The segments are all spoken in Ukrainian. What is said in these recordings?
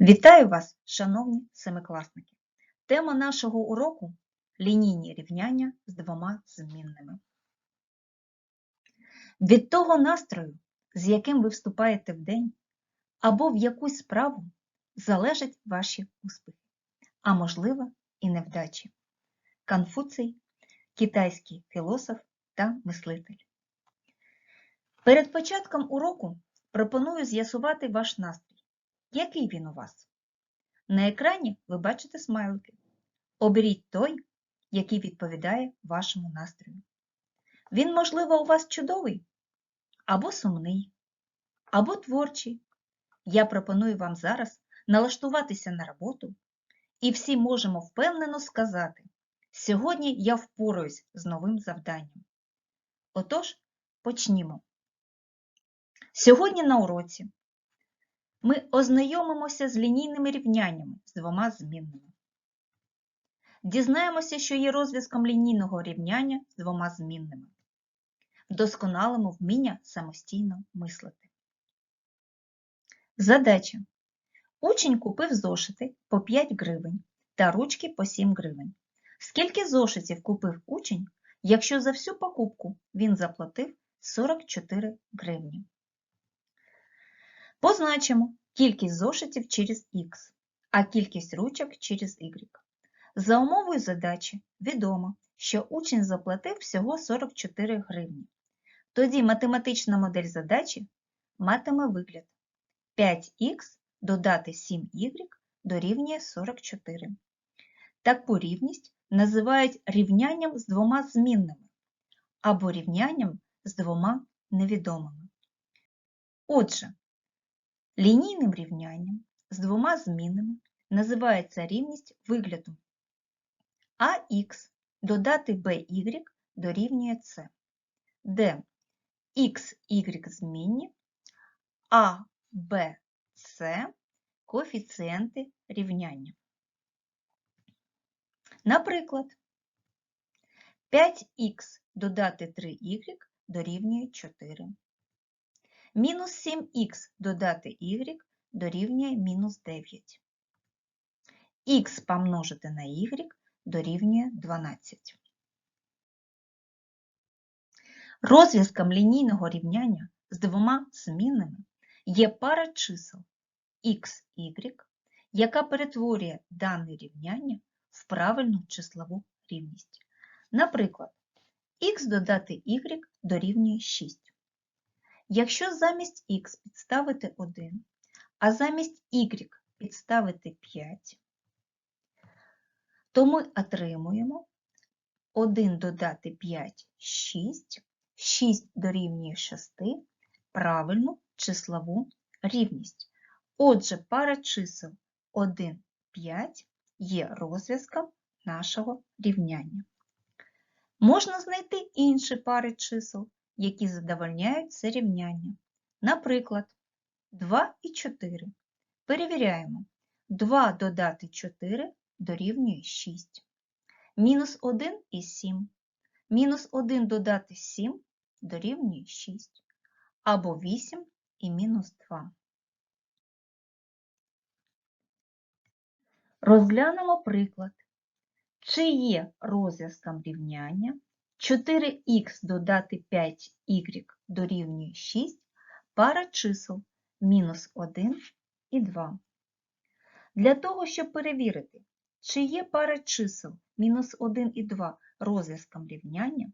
Вітаю вас, шановні семикласники! Тема нашого уроку лінійні рівняння з двома змінними. Від того настрою, з яким ви вступаєте в день або в якусь справу, залежать ваші успіхи, а можливо і невдачі. Конфуцій – китайський філософ та мислитель. Перед початком уроку пропоную з'ясувати ваш настрій. Який він у вас? На екрані ви бачите смайлики. Оберіть той, який відповідає вашому настрою. Він, можливо, у вас чудовий, або сумний, або творчий. Я пропоную вам зараз налаштуватися на роботу, і всі можемо впевнено сказати, сьогодні я впораюсь з новим завданням. Отож, почнімо. Сьогодні на уроці ми ознайомимося з лінійними рівняннями з двома змінними. Дізнаємося, що є розв'язком лінійного рівняння з двома змінними. Вдосконалимо вміння самостійно мислити. Задача. Учень купив зошити по 5 гривень та ручки по 7 гривень. Скільки зошитів купив учень, якщо за всю покупку він заплатив 44 гривні? Позначимо кількість зошитів через Х, а кількість ручок через Y. За умовою задачі відомо, що учень заплатив всього 44 гривні. Тоді математична модель задачі матиме вигляд 5х додати 7y дорівнює 44. Таку рівність називають рівнянням з двома змінними або рівнянням з двома невідомими. Отже, Лінійним рівнянням з двома змінними називається рівність вигляду ax додати by дорівнює c, де x, y змінні, а, b, c – коефіцієнти рівняння. Наприклад, 5х додати 3y дорівнює 4. Мінус 7х додати y дорівнює мінус 9. х помножити на y дорівнює 12. Розв'язком лінійного рівняння з двома змінними є пара чисел x, y, яка перетворює дане рівняння в правильну числову рівність. Наприклад, х додати y дорівнює 6. Якщо замість х підставити 1, а замість y підставити 5, то ми отримуємо 1 додати 5 – 6, 6 дорівнює 6 правильну числову рівність. Отже, пара чисел 1, 5 є розв'язком нашого рівняння. Можна знайти інші пари чисел, які задовольняють це рівняння. Наприклад, 2 і 4. Перевіряємо. 2 додати 4 дорівнює 6. Мінус 1 і 7. Мінус 1 додати 7 дорівнює 6. Або 8 і мінус 2. Розглянемо приклад. Чи є розв'язком рівняння 4х додати 5y дорівнює 6 пара чисел мінус 1 і 2. Для того, щоб перевірити, чи є пара чисел мінус 1 і 2 розв'язком рівняння,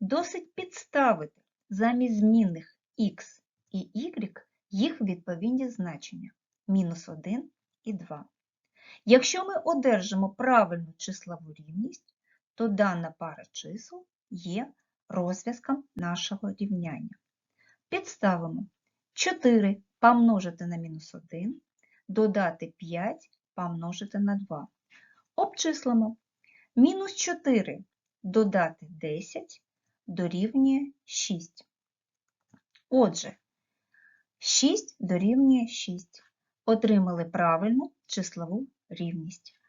досить підставити замість змінних х і y їх відповідні значення мінус 1 і 2. Якщо ми одержимо правильну числову рівність, то дана пара чисел є розв'язком нашого рівняння. Підставимо 4 помножити на мінус 1, додати 5 помножити на 2. Обчислимо мінус 4 додати 10 дорівнює 6. Отже, 6 дорівнює 6. Отримали правильну числову рівність.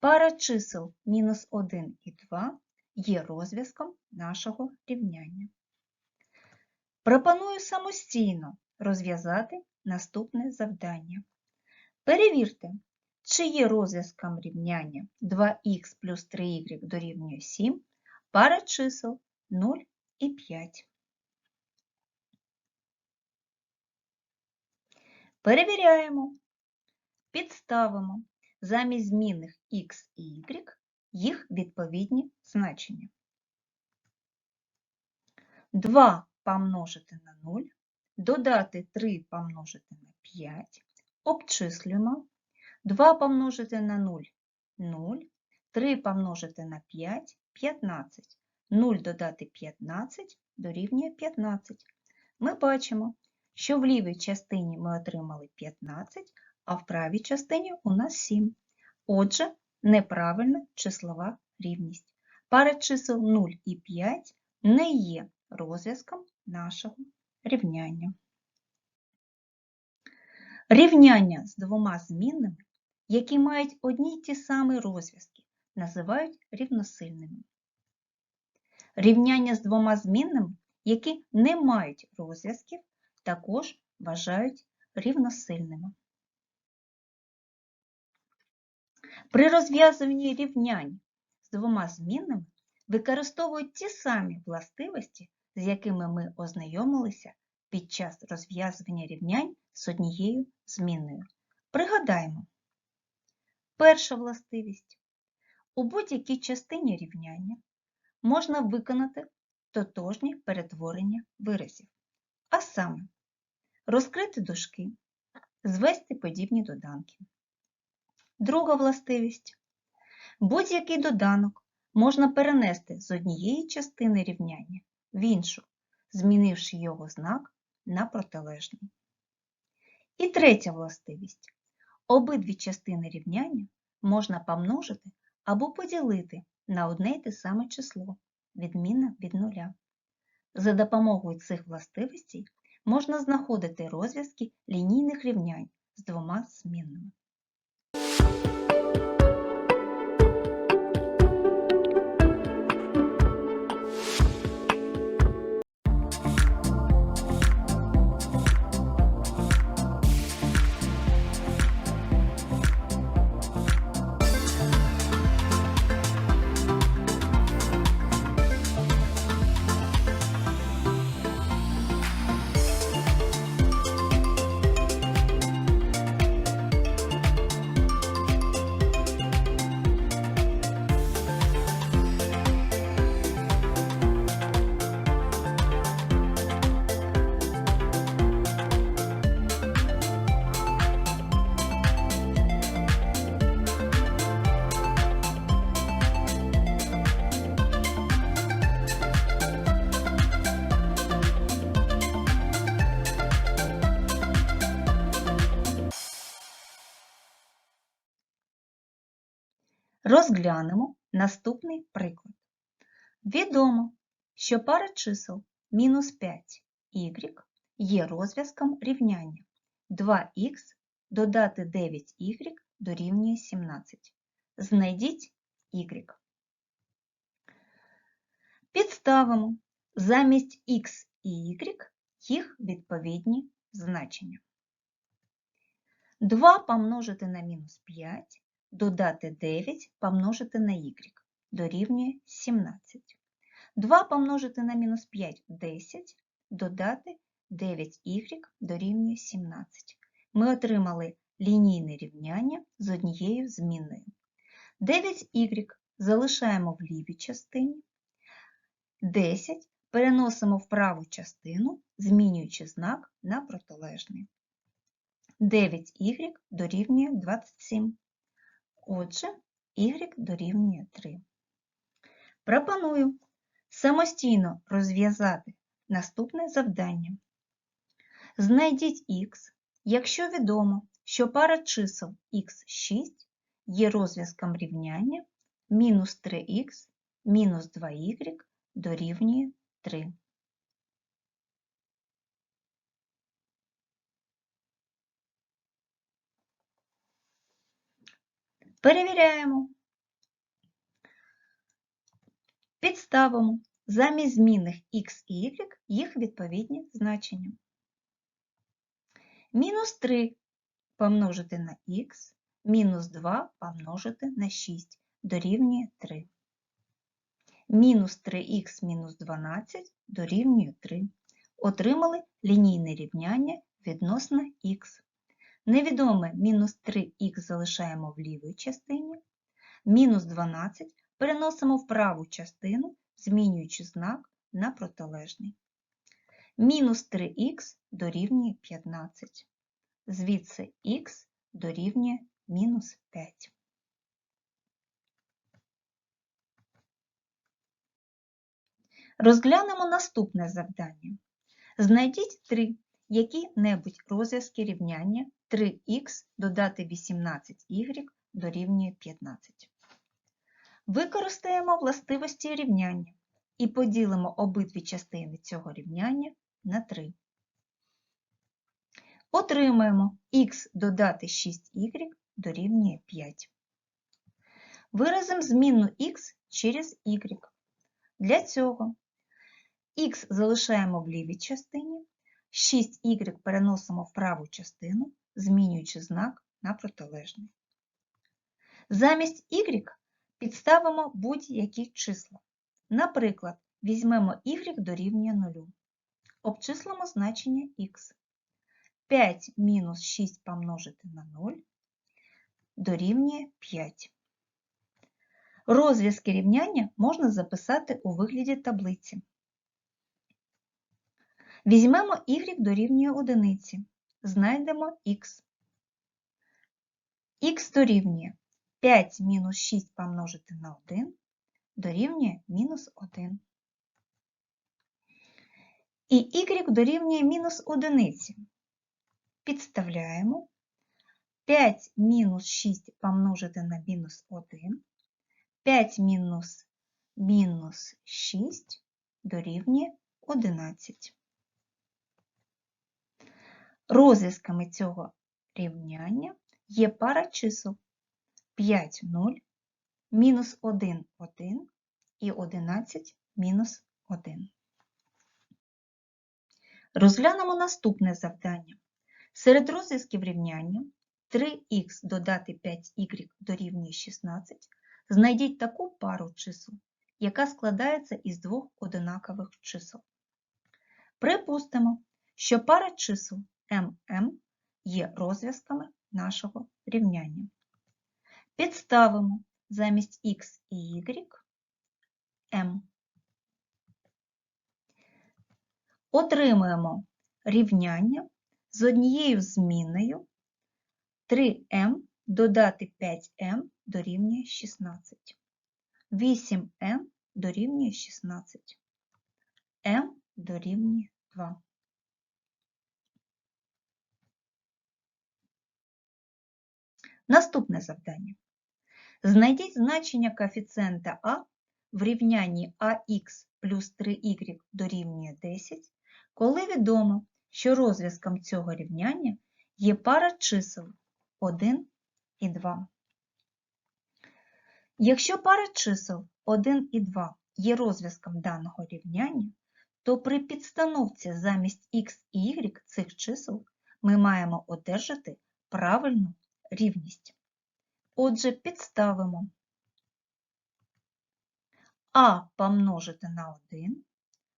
Пара чисел мінус 1 і 2 є розв'язком нашого рівняння. Пропоную самостійно розв'язати наступне завдання. Перевірте, чи є розв'язком рівняння 2х плюс 3y дорівнює 7 пара чисел 0 і 5. Перевіряємо. Підставимо замість змінних х і y їх відповідні значення. 2 помножити на 0, додати 3 помножити на 5, обчислюємо. 2 помножити на 0 – 0, 3 помножити на 5 – 15. 0 додати 15 дорівнює 15. Ми бачимо, що в лівій частині ми отримали 15, а в правій частині у нас 7. Отже, неправильна числова рівність. Пара чисел 0 і 5 не є розв'язком нашого рівняння. Рівняння з двома змінними, які мають одні й ті самі розв'язки, називають рівносильними. Рівняння з двома змінними, які не мають розв'язків, також вважають рівносильними. При розв'язуванні рівнянь з двома змінними використовують ті самі властивості, з якими ми ознайомилися під час розв'язування рівнянь з однією змінною. Пригадаємо. Перша властивість. У будь-якій частині рівняння можна виконати тотожні перетворення виразів. А саме, розкрити дужки, звести подібні доданки. Друга властивість. Будь-який доданок можна перенести з однієї частини рівняння в іншу, змінивши його знак на протилежний. І третя властивість. Обидві частини рівняння можна помножити або поділити на одне й те саме число, відмінне від нуля. За допомогою цих властивостей можна знаходити розв'язки лінійних рівнянь з двома змінними. Розглянемо наступний приклад. Відомо, що пара чисел мінус 5 y є розв'язком рівняння 2х додати 9y дорівнює 17. Знайдіть y. Підставимо замість x і y їх відповідні значення. 2 помножити на мінус 5 додати 9 помножити на y дорівнює 17. 2 помножити на мінус 5 – 10, додати 9y дорівнює 17. Ми отримали лінійне рівняння з однією змінною. 9y залишаємо в лівій частині, 10 переносимо в праву частину, змінюючи знак на протилежний. 9y дорівнює 27. Отже, y дорівнює 3. Пропоную самостійно розв'язати наступне завдання. Знайдіть х, якщо відомо, що пара чисел х6 є розв'язком рівняння мінус 3х мінус 2y дорівнює 3. Перевіряємо. Підставимо замість змінних х і y їх відповідні значення. Мінус 3 помножити на х мінус 2 помножити на 6 дорівнює 3. Мінус 3х мінус 12 дорівнює 3. Отримали лінійне рівняння відносно х. Невідоме мінус 3х залишаємо в лівій частині, мінус 12 переносимо в праву частину, змінюючи знак на протилежний. Мінус 3х дорівнює 15. Звідси х дорівнює мінус 5. Розглянемо наступне завдання. Знайдіть три які-небудь розв'язки рівняння 3х додати 18y дорівнює 15. Використаємо властивості рівняння і поділимо обидві частини цього рівняння на 3. Отримаємо х додати 6y дорівнює 5. Виразимо змінну х через y. Для цього х залишаємо в лівій частині, 6y переносимо в праву частину, змінюючи знак на протилежний. Замість y підставимо будь-які числа. Наприклад, візьмемо y дорівнює 0. Обчислимо значення х. 5 мінус 6 помножити на 0 дорівнює 5. Розв'язки рівняння можна записати у вигляді таблиці. Візьмемо y дорівнює 1, знайдемо х. х дорівнює 5 мінус 6 помножити на 1 дорівнює мінус 1. І y дорівнює мінус 1. Підставляємо 5 мінус 6 помножити на мінус 1. 5 мінус мінус 6 дорівнює 11. Розв'язками цього рівняння є пара чисел 5 0, мінус 1 1 і 11 мінус 1. Розглянемо наступне завдання. Серед розв'язків рівняння 3х додати 5y дорівнює 16 знайдіть таку пару чисел, яка складається із двох одинакових чисел. Припустимо, що пара чисел ММ є розв'язками нашого рівняння. Підставимо замість х і y m. Отримуємо рівняння з однією зміною 3m додати 5m дорівнює 16. 8m дорівнює 16. m дорівнює 2. Наступне завдання. Знайдіть значення коефіцієнта А в рівнянні АХ плюс 3y дорівнює 10, коли відомо, що розв'язком цього рівняння є пара чисел 1 і 2. Якщо пара чисел 1 і 2 є розв'язком даного рівняння, то при підстановці замість х і y цих чисел ми маємо одержати правильну рівність. Отже, підставимо а помножити на 1,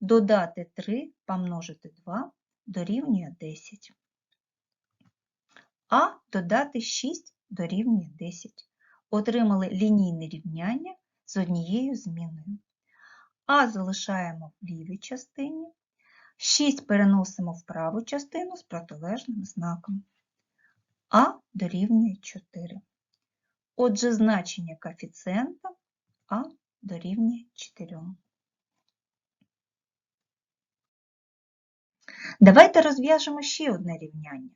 додати 3 помножити 2 дорівнює 10. А додати 6 дорівнює 10. Отримали лінійне рівняння з однією зміною. А залишаємо в лівій частині, 6 переносимо в праву частину з протилежним знаком. А дорівнює 4. Отже, значення коефіцієнта А дорівнює 4. Давайте розв'яжемо ще одне рівняння.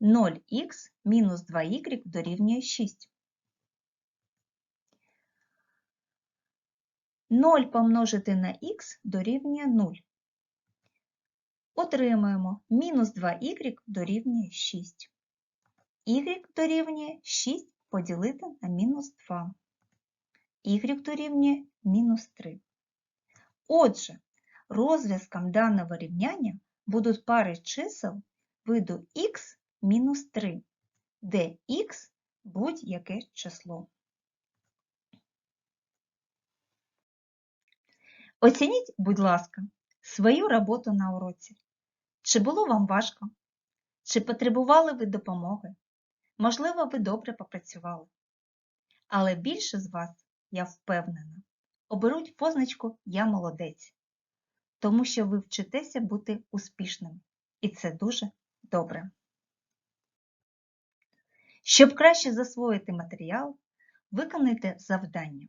0х мінус 2y дорівнює 6. 0 помножити на х дорівнює 0. Отримаємо мінус 2y дорівнює 6. Y дорівнює 6 поділити на мінус 2. y дорівнює мінус 3. Отже, розв'язком даного рівняння будуть пари чисел виду х мінус 3, де х будь-яке число. Оцініть, будь ласка, свою роботу на уроці. Чи було вам важко? Чи потребували ви допомоги? Можливо, ви добре попрацювали. Але більше з вас, я впевнена, оберуть позначку Я молодець, тому що ви вчитеся бути успішними, і це дуже добре. Щоб краще засвоїти матеріал, виконуйте завдання.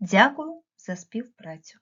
Дякую за співпрацю.